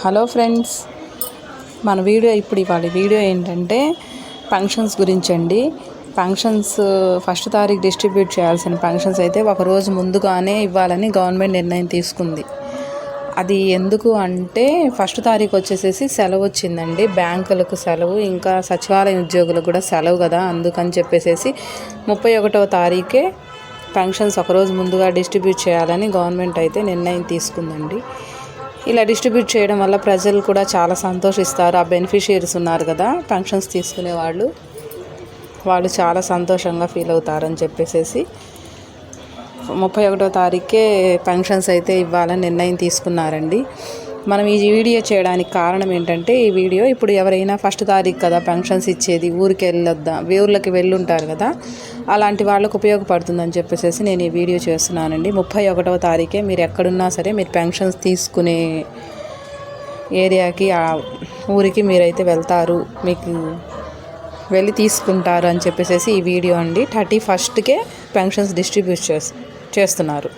Hello friends మన video ఇప్పుడు ఇవాళ వీడియో ఏంటంటే ఫంక్షన్స్ గురించి అండి ఫంక్షన్స్ ఫస్ట్ తారీఖు డిస్ట్రిబ్యూట్ చేయాల్సిన ఫంక్షన్స్ అయితే ఒక రోజు ముందుగానే ఇవ్వాలని గవర్నమెంట్ నిర్ణయం తీసుకుంది. అది ఎందుకు అంటే ఫస్ట్ తారీఖు వచ్చేసేసి సెలవు వచ్చిందండి. బ్యాంకులకు సెలవు ఇంకా సచివాలయ ఉద్యోగులకు కూడా సెలవు కదా. అందుకని చెప్పేసేసి ముప్పై ఒకటవ తారీఖే ఫంక్షన్స్ ఒకరోజు ముందుగా డిస్ట్రిబ్యూట్ చేయాలని గవర్నమెంట్ అయితే నిర్ణయం తీసుకుందండి. ఇలా డిస్ట్రిబ్యూట్ చేయడం వల్ల ప్రజలు కూడా చాలా సంతోషిస్తారు. ఆ బెనిఫిషియరీస్ ఉన్నారు కదా ఫంక్షన్స్ తీసుకునే వాళ్ళు. వాళ్ళు చాలా సంతోషంగా ఫీల్ అవుతారని చెప్పేసి ముప్పై ఒకటో తారీఖే ఫంక్షన్స్ అయితే ఇవ్వాలని నిర్ణయం తీసుకున్నారండి. మనం ఈ వీడియో చేయడానికి కారణం ఏంటంటే ఈ వీడియో ఇప్పుడు ఎవరైనా ఫస్ట్ తారీఖు కదా ఫంక్షన్స్ ఇచ్చేది ఊరికి వెళ్ళొద్దా ఊర్లకి వెళ్ళుంటారు కదా అలాంటి వాళ్ళకు ఉపయోగపడుతుందని చెప్పేసి నేను ఈ వీడియో చేస్తున్నానండి. ముప్పై ఒకటవ తారీఖే మీరు ఎక్కడున్నా సరే మీరు పెన్షన్స్ తీసుకునే ఏరియాకి ఆ ఊరికి మీరైతే వెళ్తారు మీకు వెళ్ళి తీసుకుంటారు అని చెప్పేసి ఈ వీడియో అండి. థర్టీ ఫస్ట్కే పెన్షన్స్ డిస్ట్రిబ్యూట్ చేస్తున్నారు.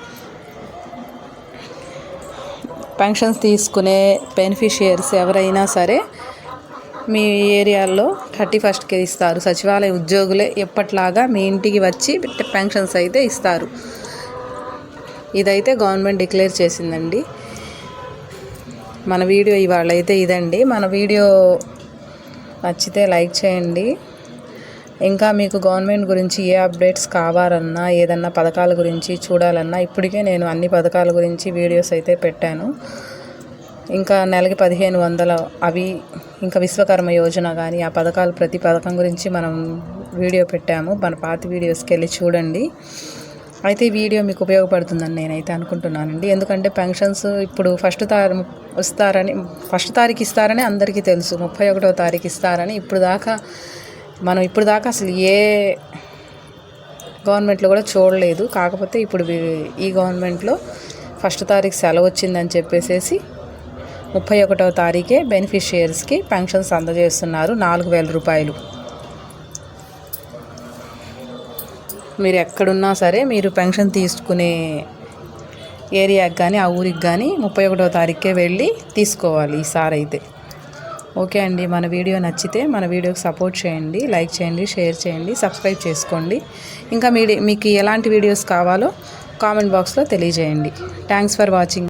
పెన్షన్స్ తీసుకునే బెనిఫిషియర్స్ ఎవరైనా సరే మీ ఏరియాలో థర్టీ ఫస్ట్కి ఇస్తారు. సచివాలయ ఉద్యోగులే ఎప్పట్లాగా మీ ఇంటికి వచ్చి పెన్షన్స్ అయితే ఇస్తారు. ఇదైతే గవర్నమెంట్ డిక్లేర్ చేసిందండి. మన వీడియో ఇవాళ అయితే ఇదండి. మన వీడియో నచ్చితే లైక్ చేయండి. ఇంకా మీకు గవర్నమెంట్ గురించి ఏ అప్డేట్స్ కావాలన్నా ఏదన్నా పథకాల గురించి చూడాలన్నా ఇప్పటికే నేను అన్ని పథకాల గురించి వీడియోస్ అయితే పెట్టాను. ఇంకా నెలకి పదిహేను వందల అవి ఇంకా విశ్వకర్మ యోజన కానీ ఆ పథకాలు ప్రతి పథకం గురించి మనం వీడియో పెట్టాము. మన పాత వీడియోస్కి వెళ్ళి చూడండి. అయితే ఈ వీడియో మీకు ఉపయోగపడుతుందని నేనైతే అనుకుంటున్నానండి. ఎందుకంటే పెన్షన్స్ ఇప్పుడు ఫస్ట్ తారీ వస్తారని ఫస్ట్ తారీఖు ఇస్తారని అందరికీ తెలుసు. ముప్పై ఒకటో తారీఖు ఇస్తారని ఇప్పుడు దాకా మనం ఇప్పుడు దాకా అసలు ఏ గవర్నమెంట్లో కూడా చూడలేదు. కాకపోతే ఇప్పుడు ఈ గవర్నమెంట్లో ఫస్ట్ తారీఖు సెలవు వచ్చిందని చెప్పేసి ముప్పై ఒకటవ తారీఖే బెనిఫిషియర్స్కి పెన్షన్స్ అందజేస్తున్నారు నాలుగు వేల రూపాయలు. మీరు ఎక్కడున్నా సరే మీరు పెన్షన్ తీసుకునే ఏరియాకి కానీ ఆ ఊరికి కానీ ముప్పై ఒకటో తారీఖే వెళ్ళి తీసుకోవాలి ఈసారి అయితే. ఓకే అండి మన వీడియో నచ్చితే మన వీడియోకి సపోర్ట్ చేయండి లైక్ చేయండి షేర్ చేయండి సబ్స్క్రైబ్ చేసుకోండి. ఇంకా మీ మీకు ఎలాంటి వీడియోస్ కావాలో కామెంట్ బాక్స్లో తెలియజేయండి. Thanks for watching.